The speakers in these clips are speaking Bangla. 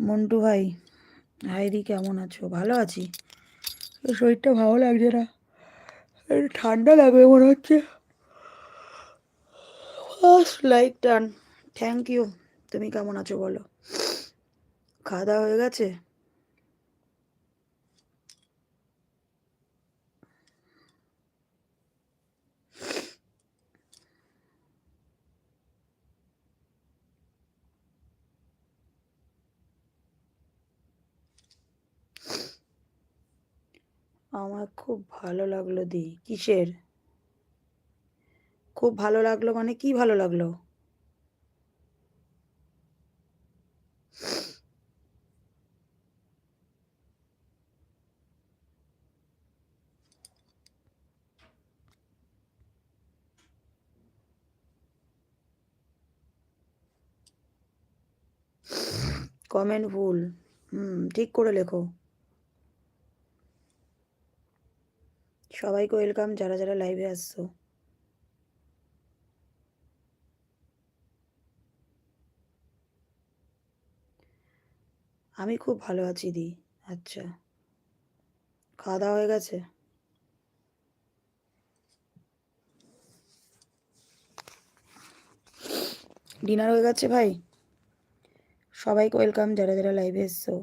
মন্টু ভাই হাইরি কেমন আছো? ভালো আছি? শরীরটা ভালো লাগছে না। ঠান্ডা লাগবে মনে হচ্ছে। লাইক টান থ্যাংক ইউ তুমি কেমন আছো বলো? খাওয়া দাওয়া হয়ে গেছে? আমার খুব ভালো লাগল দি, কিসের? খুব ভালো লাগল মানে কি ভালো লাগল? কমেন্ট ভুল। হুম, ঠিক করে লেখো। সবাইকে ওয়েলকাম, যারা যারা লাইভে আসছো। আমি খুব ভালো আছি দি। আচ্ছা। খাওয়া দাওয়া হয়ে গেছে? ডিনার হয়ে গেছে ভাই? সবাইকে ওয়েলকাম, যারা যারা লাইভে এসছো।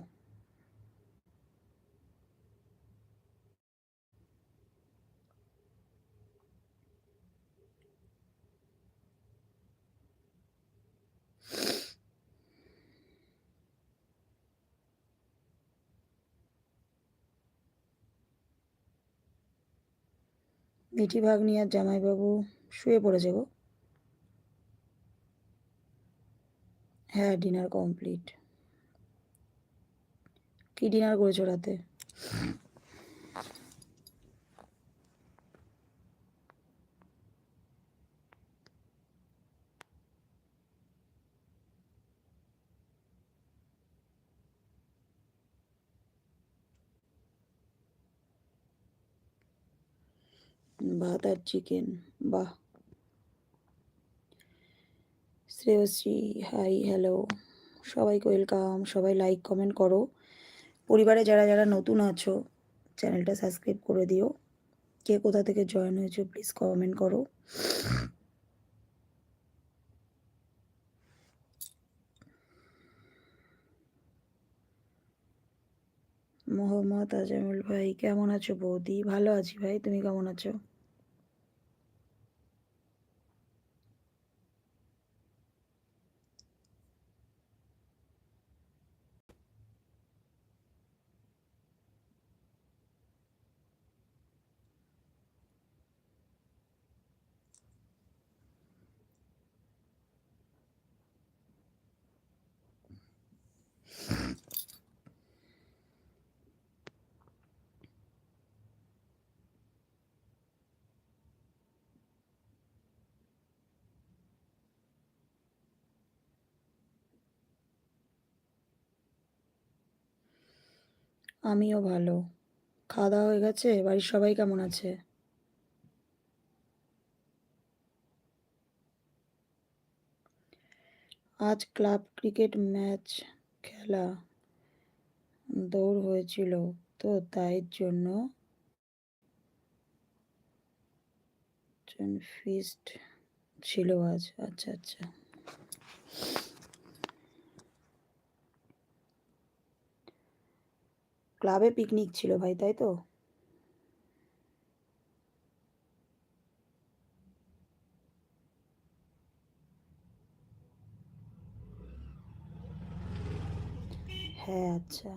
মিঠি ভাগ নিয়ে আর জামাইবাবু শুয়ে পড়েছে গো। হ্যাঁ ডিনার কমপ্লিট কি ডিনার করেছ রাতে? ভাত আর চিকেন বাহ। শ্রেয়শ্রী হাই হ্যালো সবাইকে ওয়েলকাম সবাই লাইক কমেন্ট করো। পরিবারে যারা যারা নতুন আছো চ্যানেলটা সাবস্ক্রাইব করে দিও। কে কোথা থেকে জয়েন হয়েছো প্লিজ কমেন্ট করো। মোহাম্মদ আজামুল ভাই, কেমন আছো বৌদি? ভালো আছি ভাই, তুমি কেমন আছো? আমিও ভালো। খাওয়া দাওয়া হয়ে গেছে? বাড়ির সবাই কেমন আছে? আজ ক্লাব ক্রিকেট ম্যাচ খেলা দৌড় হয়েছিল, তো তাই জন্য ফিস্ট ছিল আজ। আচ্ছা আচ্ছা। ক্লাবে পিকনিক ছিল ভাই, তাই তো? হ্যাঁ আচ্ছা।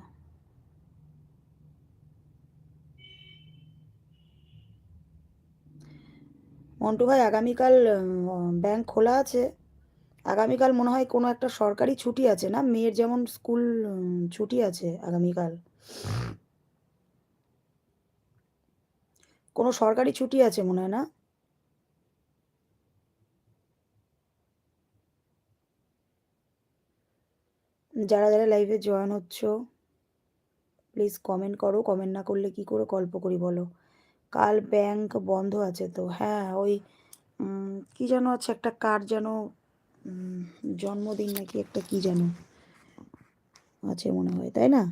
মন্টু ভাই, আগামীকাল ব্যাংক খোলা আছে। আগামীকাল মনে হয় কোনো একটা সরকারি ছুটি আছে না? মেয়ের যেমন স্কুল ছুটি আছে আগামীকাল। কোনো সরকারি ছুটি আছে মনে হয় না? যারা যারা লাইভে জয়েন হচ্ছ প্লিজ কমেন্ট করো। কমেন্ট না করলে কি করে গল্প করি বলো? কাল ব্যাংক বন্ধ আছে তো। হ্যাঁ ওই কি যেন আছে একটা কার যেন জন্মদিন নাকি একটা কি যেন আছে মনে হয়, তাই না?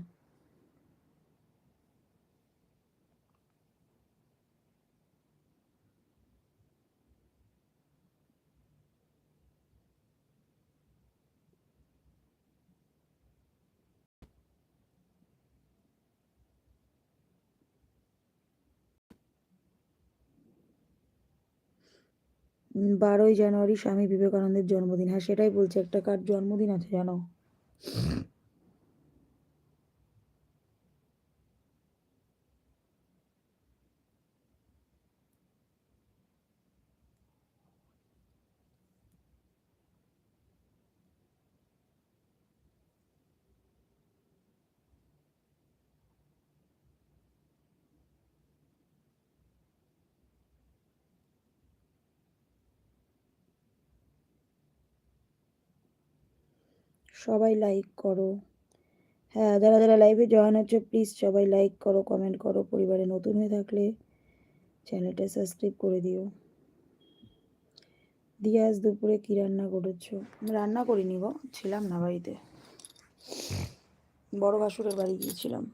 বারোই জানুয়ারি স্বামী বিবেকানন্দের জন্মদিন। হ্যাঁ সেটাই বলছে একটা কার জন্মদিন আছে জানো? সবাই লাইক করো। হ্যাঁ যারা যারা লাইভে জয়েন হচ্ছে প্লিজ সবাই লাইক করো কমেন্ট করো, পরিবারে নতুন হয়ে থাকলে চ্যানেলটা সাবস্ক্রাইব করে দিও। দিয়ে আজ দুপুরে কী রান্না করেছ? রান্না করিনি গো, ছিলাম না বাড়িতে। বড় ভাসুরের বাড়ি গিয়েছিলাম।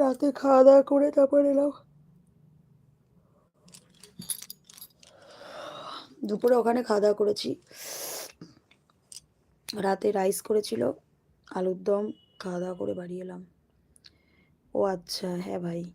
রাতে খাওয়া দাওয়া করে তারপর এলাম। দুপুরে ওখানে খাওয়া দাওয়া করেছি। রাতে রাইস করেছিল, আলুর দম, খাওয়া দাওয়া করে বাড়ি এলাম। ও আচ্ছা হ্যাঁ ভাই।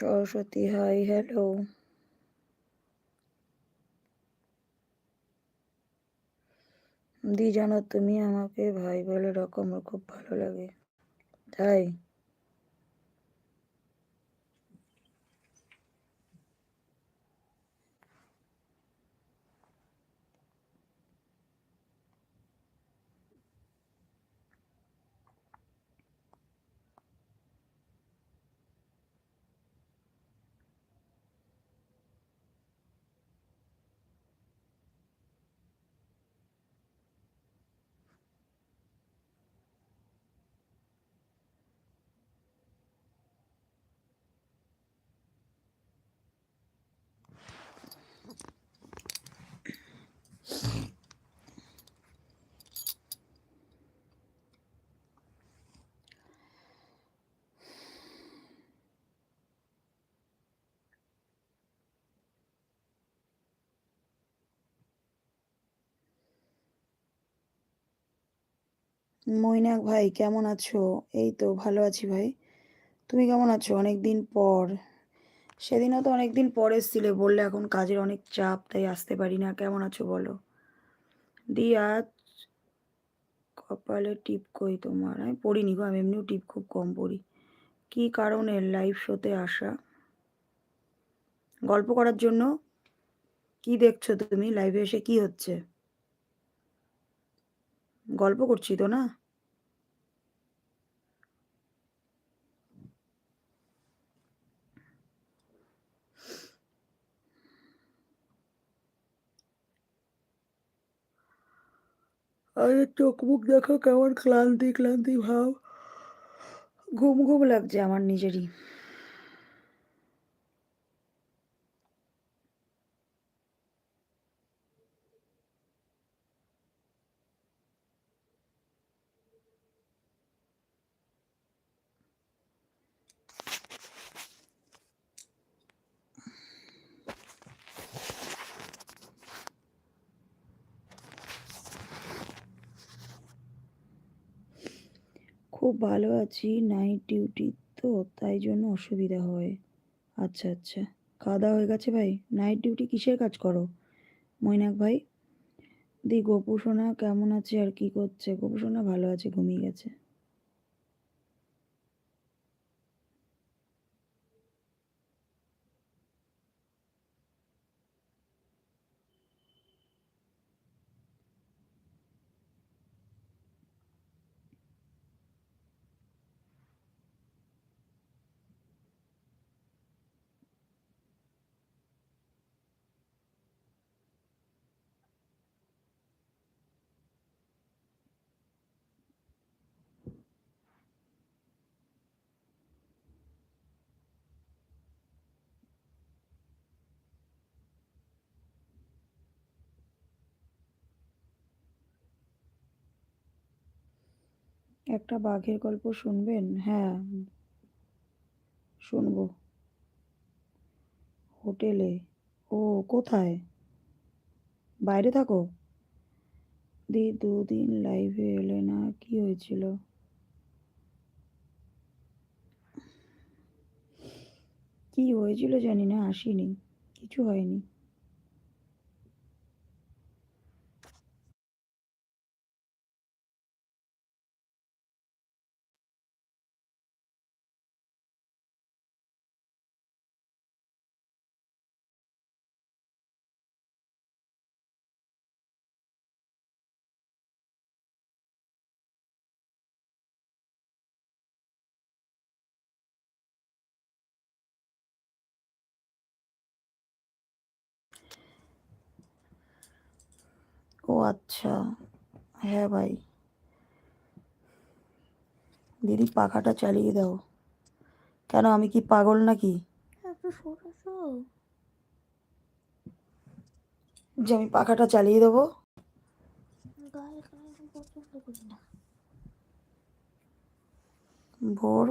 Saraswati hi hello. দি জানো তুমি আমাকে ভাই বলে রকম খুব ভালো লাগে। তাই মৈনাক ভাই, কেমন আছো? এই তো ভালো আছি ভাই। তুমি কেমন আছো? অনেক দিন পর। সেদিনও তো অনেক দিন পর এসছিলে, বললে এখন কাজের অনেক চাপ, তাই আসতে পারি না কেমন আছো বলো? দি আজ কপালে টিপ কই তোমার? আমি পড়িনি গো, আমি এমনিও টিপ খুব কম পড়ি। কি কারণে লাইভ শোতে আসা? গল্প করার জন্য কি দেখছ তুমি? লাইভে এসে কি হচ্ছে? গল্প করছি তো না? আরে চোখ মুখ দেখো কেমন ক্লান্তি ক্লান্তি ভাব। ঘুম ঘুম লাগছে আমার নিজেরই। খুব ভালো আছি নাইট ডিউটি তো, তাই জন্য অসুবিধা হয়। আচ্ছা আচ্ছা। খাওয়া দাওয়া হয়ে গেছে ভাই? নাইট ডিউটি কিসের কাজ করো? মৈনাক ভাই? দি গোপু সোনা কেমন আছে আর কি করছে? গোপু সোনা ভালো আছে, ঘুমিয়ে গেছে। একটা বাঘের গল্প শুনবেন? হ্যাঁ শুনব। হোটেলে? ও, কোথায়? বাইরে থাকো। দি, দুদিন লাইভে এলে না কি হয়েছিল? কি হয়েছিল জানি না, আসিনি। কিছু হয়নি। ও আচ্ছা। হ্যাঁ ভাই। দিদি পাখাটা চালিয়ে দাও। কেন আমি কি পাগল নাকি? যে আমি পাখাটা চালিয়ে দেবো। ভোর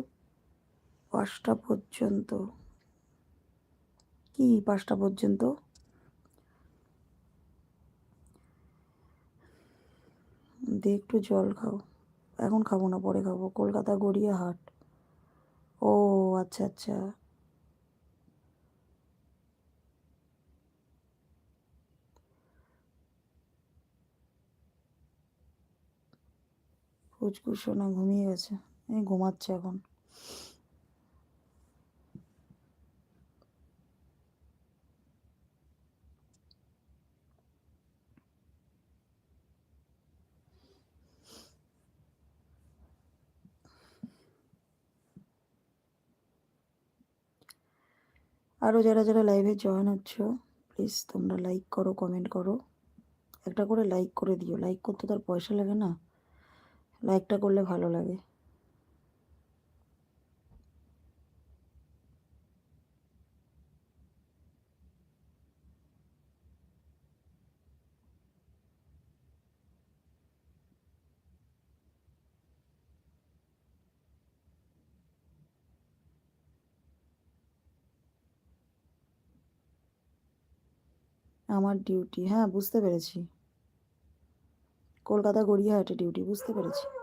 পাঁচটা পর্যন্ত। কি পাঁচটা পর্যন্ত? দিয়ে একটু জল খাও। এখন খাব না, পরে খাব। কলকাতা গড়িয়াহাট ও আচ্ছা আচ্ছা। ফুচকুর সোনা ঘুমিয়ে গেছে। এই ঘুমাচ্ছে এখন। আরও যারা যারা লাইভে জয়েন হচ্ছ প্লিজ তোমরা লাইক করো কমেন্ট করো। একটা করে লাইক করে দিও। লাইক করতে তার পয়সা লাগে না। লাইকটা করলে ভালো লাগে। আমার ডিউটি হ্যাঁ বুঝতে পেরেছি। কলকাতা গড়িয়াহাটে ডিউটি বুঝতে পেরেছি।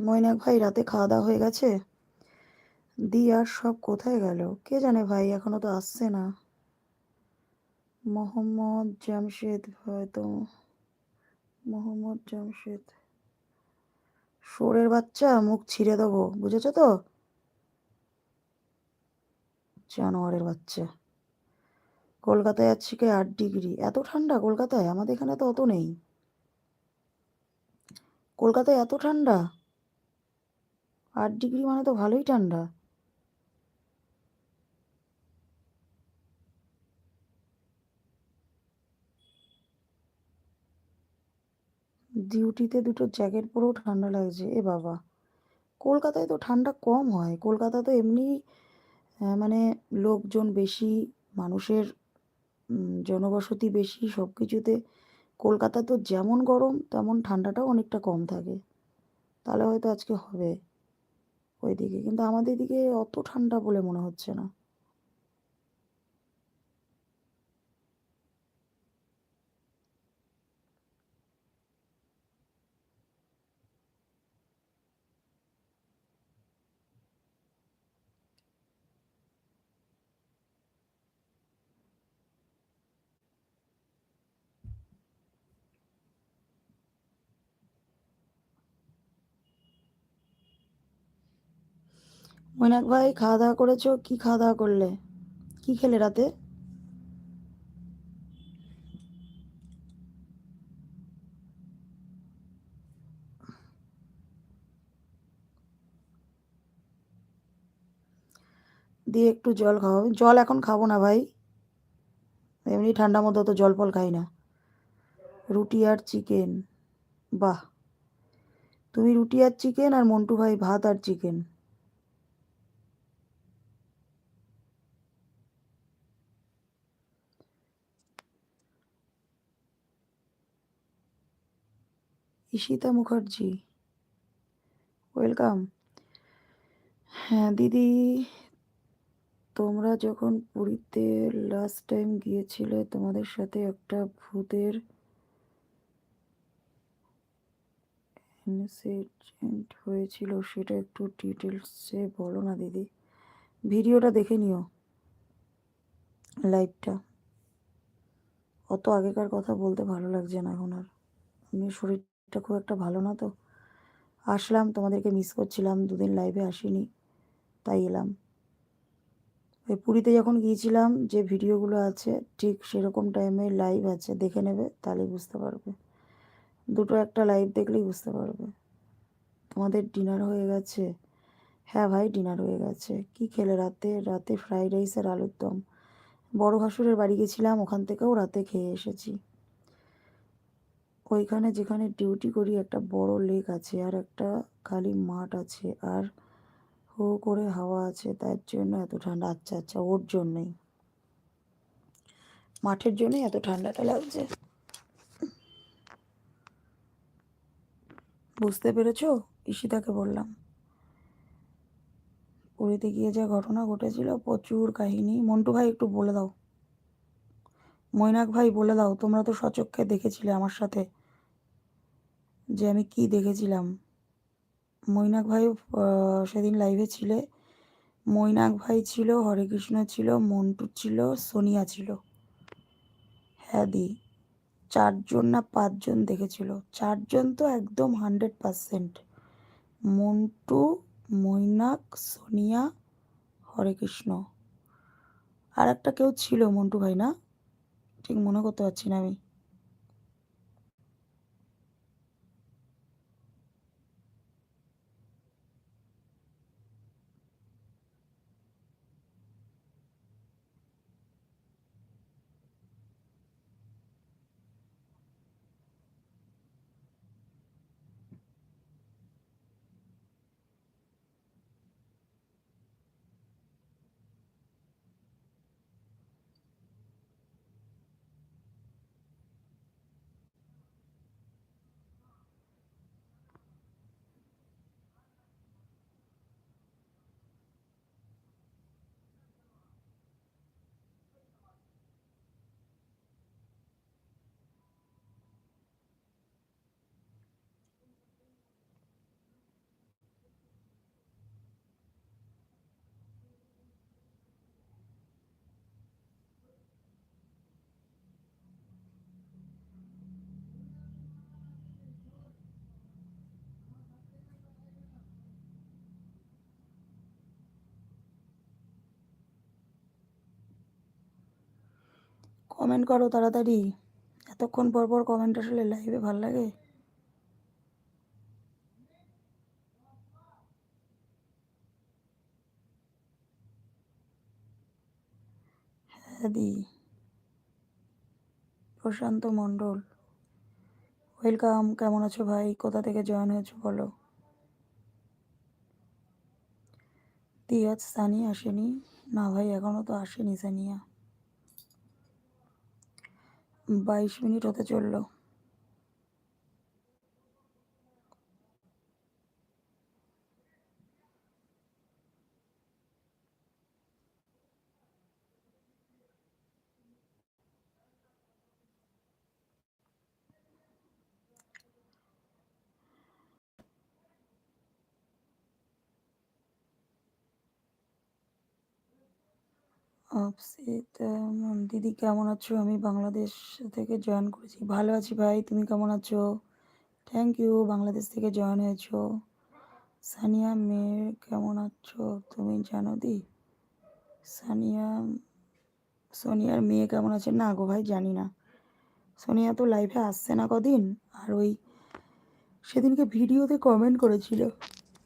মৈনাক ভাই, রাতে খাওয়া দাওয়া হয়ে গেছে? দি আর সব কোথায় গেল? কে জানে ভাই, এখনও তো আসছে না। মোহাম্মদ জামশেদ হয়তো। মোহাম্মদ জামশেদ। সোরের বাচ্চা, মুখ ছিঁড়ে দেবো, বুঝেছ তো? জানোয়ারের বাচ্চা। কলকাতায় আজকে আট ডিগ্রি। এত ঠান্ডা কলকাতায়? আমাদের এখানে তো অত নেই। কলকাতায় এত ঠান্ডা? আট ডিগ্রি মানে তো ভালোই ঠান্ডা। ডিউটিতে দুটো জ্যাকেট পরেও ঠান্ডা লাগছে, এ বাবা। কলকাতায় তো ঠান্ডা কম হয়, কলকাতা তো এমনি মানে লোকজন বেশি, মানুষের জনবসতি বেশি সব কিছুতে কলকাতা তো যেমন গরম, তেমন ঠান্ডাটাও অনেকটা কম থাকে। তাহলে হয়তো আজকে হবে। ওইদিকে। কিন্তু আমাদের দিকে অত ঠান্ডা বলে মনে হচ্ছে না। মৈনাক ভাই খাওয়া দাওয়া করেছ? কি খাওয়া দাওয়া করলে? কি খেলে রাতে? দিয়ে একটু জল খাওয়াবে জল এখন খাব না ভাই। এমনি ঠান্ডা মতো তো জল ফল খাই না। রুটি আর চিকেন। বাহ। তুমি রুটি আর চিকেন আর মন্টু ভাই ভাত আর চিকেন। ঈশিতা মুখার্জি। ওয়েলকাম হ্যাঁ দিদি, তোমরা যখন পুরীতে লাস্ট টাইম গিয়েছিলে, তোমাদের সাথে একটা ভূতের ইনসিডেন্ট হয়েছিল, সেটা একটু ডিটেলসে বলো না দিদি। ভিডিওটা দেখে নিও। লাইভটা অত আগেকার কথা বলতে ভালো লাগছে না এখন আর। এমনি শরীরটা খুব একটা ভালো না তো। আসলাম, তোমাদেরকে মিস করছিলাম, দুদিন লাইভে আসিনি, তাই এলাম। ওই পুরীতে যখন গিয়েছিলাম, যে ভিডিওগুলো আছে, ঠিক সেরকম টাইমে লাইভ আছে, দেখে নেবে, তাহলেই বুঝতে পারবে। দুটো একটা লাইভ দেখলেই বুঝতে পারবে। তোমাদের ডিনার হয়ে গেছে। হ্যাঁ ভাই ডিনার হয়ে গেছে। কি খেলে রাতে? রাতে ফ্রাইড রাইস আর আলুর দম। বড় ভাসুরের বাড়ি গেছিলাম, ওখান থেকেও রাতে খেয়ে এসেছি। ওইখানে যেখানে ডিউটি করি একটা বড় লেক আছে আর একটা খালি মাঠ আছে আর হো করে হাওয়া আছে তার জন্য এত ঠান্ডা আচ্ছা আচ্ছা ওর জন্যই। মাঠের জন্যই এত ঠান্ডাটা লাগছে। বুঝতে পেরেছ? ঈশিতাকে বললাম। পুরীতে গিয়ে যা ঘটনা ঘটেছিল, প্রচুর কাহিনী। মন্টু ভাই একটু বলে দাও। মৈনাক ভাই বলে দাও, তোমরা তো সচক্ষে দেখেছিলে আমার সাথে। যে আমি কি দেখেছিলাম? মৈনাক ভাই সেদিন লাইভে ছিলে। মৈনাক ভাই ছিল হরে কৃষ্ণ ছিল, মন্টু ছিল, সোনিয়া ছিল। হ্যাঁ দি, চারজন না পাঁচজন দেখেছিল। চারজন তো একদম হান্ড্রেড পারসেন্ট মন্টু, মৈনাক, সোনিয়া হরে কৃষ্ণ আর একটা কেউ ছিল মন্টু ভাই না? ঠিক মনে করতে পারছি না আমি। কমেন্ট করো তাড়াতাড়ি। এতক্ষণ পর পর কমেন্ট আসলে লাইভে ভালো লাগে? হ্যাঁ প্রশান্ত মণ্ডল। ওয়েলকাম কেমন আছো ভাই? কোথা থেকে জয়েন হয়েছো বলো? তিয়াজ সানি আসেনি। না ভাই, এখনও তো আসেনি সানিয়া। বাইশ মিনিট হতে চলল। অপসিত উম, দিদি কেমন আছো? আমি বাংলাদেশ থেকে জয়েন করেছি। ভালো আছি ভাই তুমি কেমন আছো? থ্যাংক ইউ বাংলাদেশ থেকে জয়েন হয়েছো। সানিয়া মেয়ে কেমন আছো? তুমি জানো দি? সানিয়া সোনিয়ার মেয়ে কেমন আছে? না গো ভাই জানি না। সোনিয়া তো লাইভে আসছে না কদিন? আর ওই সেদিনকে ভিডিওতে কমেন্ট করেছিল।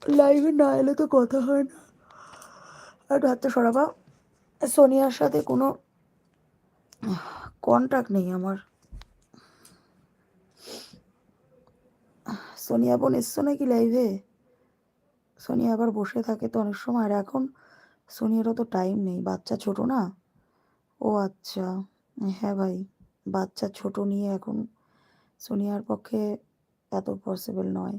লাইভে না এলে তো কথা হয় না। আর হাতটা সরাবা? সোনিয়ার সাথে কোনো কন্ট্যাক্ট নেই আমার। সোনিয়া বোন এসছো নাকি লাইভে সোনিয়া আবার বসে থাকে তো অনেক সময়। আর এখন সোনিয়ারও তো টাইম নেই। বাচ্চা ছোট না? ও আচ্ছা। হ্যাঁ ভাই, বাচ্চা ছোট নিয়ে এখন সোনিয়ার পক্ষে এত পসিবল নয়।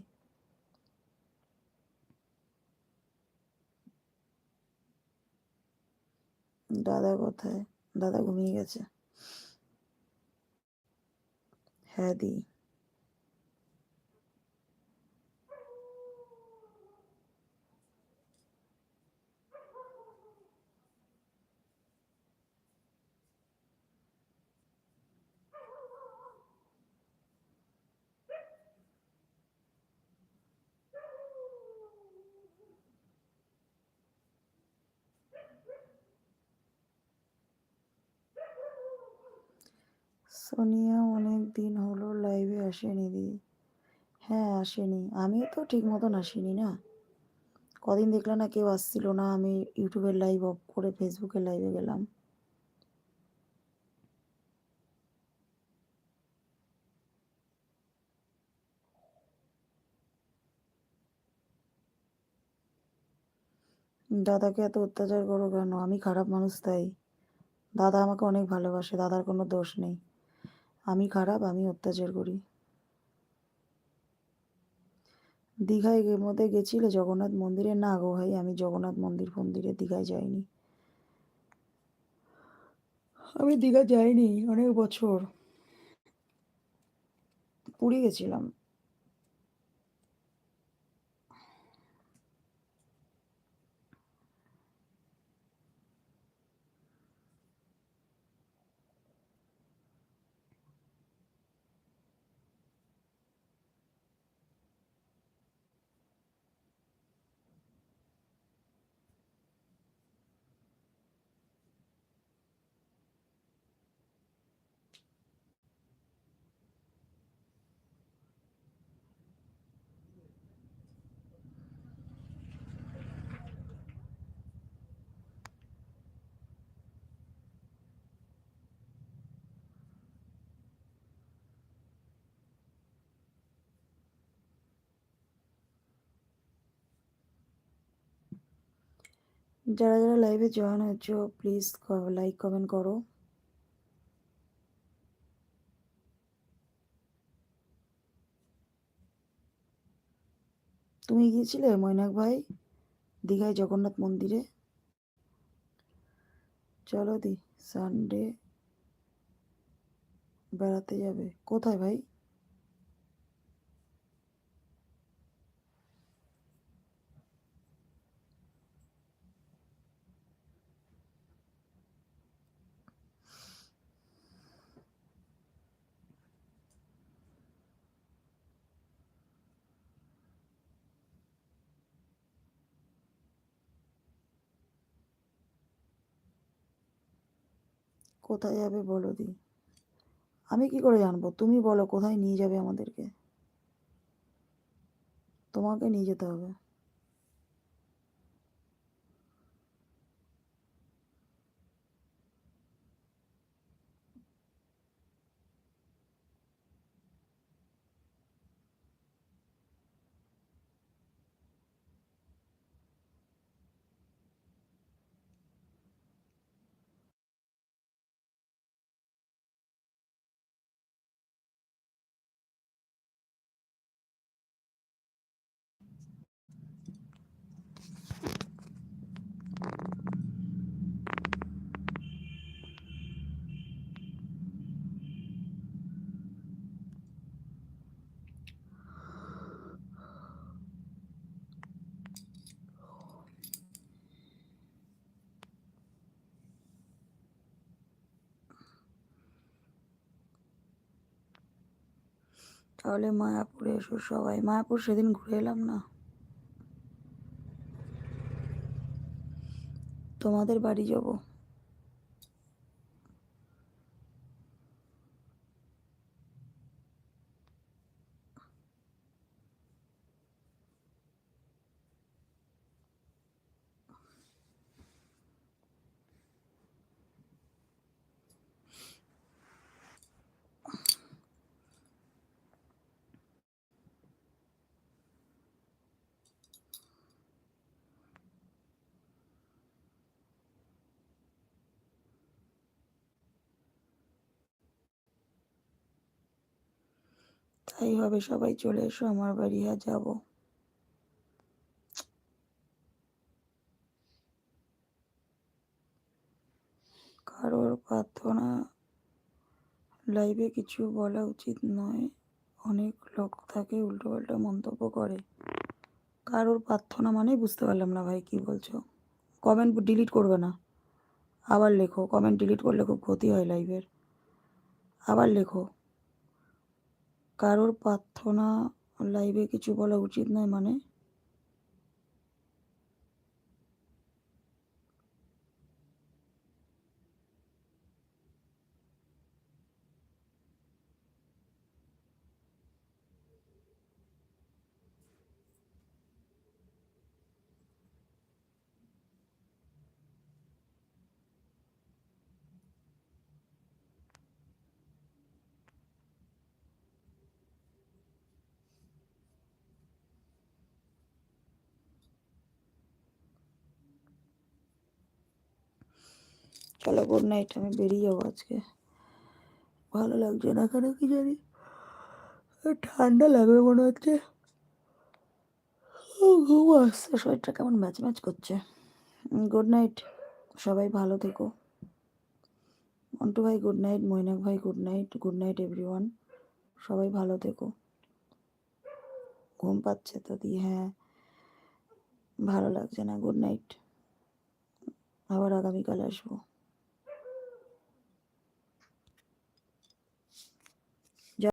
দাদা কোথায়? দাদা ঘুমিয়ে গেছে। হ্যাঁ দি। সোনিয়া অনেক দিন হলো লাইভে আসেনি দি হ্যাঁ আসেনি। আমিও তো ঠিক মতন আসিনি না। কদিন দেখলাম না কেউ আসছিল না। আমি ইউটিউবের লাইভ অফ করে ফেসবুকের লাইভে গেলাম। দাদাকে এত অত্যাচার করো কেন? আমি খারাপ মানুষ তাই। দাদা আমাকে অনেক ভালোবাসে। দাদার কোনো দোষ নেই। আমি খারাপ, আমি অত্যাচার করি। দীঘায় মধ্যে গেছিলে জগন্নাথ মন্দিরে? না গো ভাই, আমি জগন্নাথ মন্দির মন্দিরে দীঘায় যাইনি। আমি দীঘা যাইনি, অনেক বছর। পুরী গেছিলাম। যারা যারা লাইভে জয়েন হয়েছো প্লিজ লাইক কমেন্ট করো। তুমি গিয়েছিলে মৈনাক ভাই দীঘায় জগন্নাথ মন্দিরে? চলো দি সানডে বেড়াতে যাবে। কোথায় ভাই? কোথায় যাবে বলো দি। আমি কি করে জানব? তুমি বলো, কোথায় নিয়ে যাবে আমাদেরকে? তোমাকে নিয়ে যেতে হবে। তাহলে মায়াপুরে এসো সবাই। মায়াপুর সেদিন ঘুরে এলাম না। তোমাদের বাড়ি যাব। তাই হবে সবাই চলে এসো, আমার বাড়ি আর যাব। কারোর প্রার্থনা, লাইভে কিছু বলা উচিত নয়। অনেক লোক থাকে, উল্টোপাল্টা মন্তব্য করে। কারোর প্রার্থনা মানে বুঝতে পারলাম না ভাই, কি বলছো? কমেন্ট ডিলিট করবে না। আবার লেখো কমেন্ট ডিলিট করলে খুব ক্ষতি হয় লাইভের আবার লেখো। কারোর প্রার্থনা লাইভে কিছু বলা উচিত নয় মানে। চলো গুড নাইট আমি বেরিয়ে যাব আজকে। ভালো লাগছে না কেন কি জানি? ঠান্ডা লাগবে মনে হচ্ছে। ঘুম আসছে। শরীরটা কেমন ম্যাচ ম্যাচ করছে। গুড নাইট সবাই ভালো থেকো। মন্টু ভাই গুড নাইট মৈনাক ভাই good night good night everyone সবাই ভালো থেকো। ঘুম পাচ্ছে তো দি হ্যাঁ। ভালো লাগছে না। গুড নাইট আবার আগামীকাল আসব।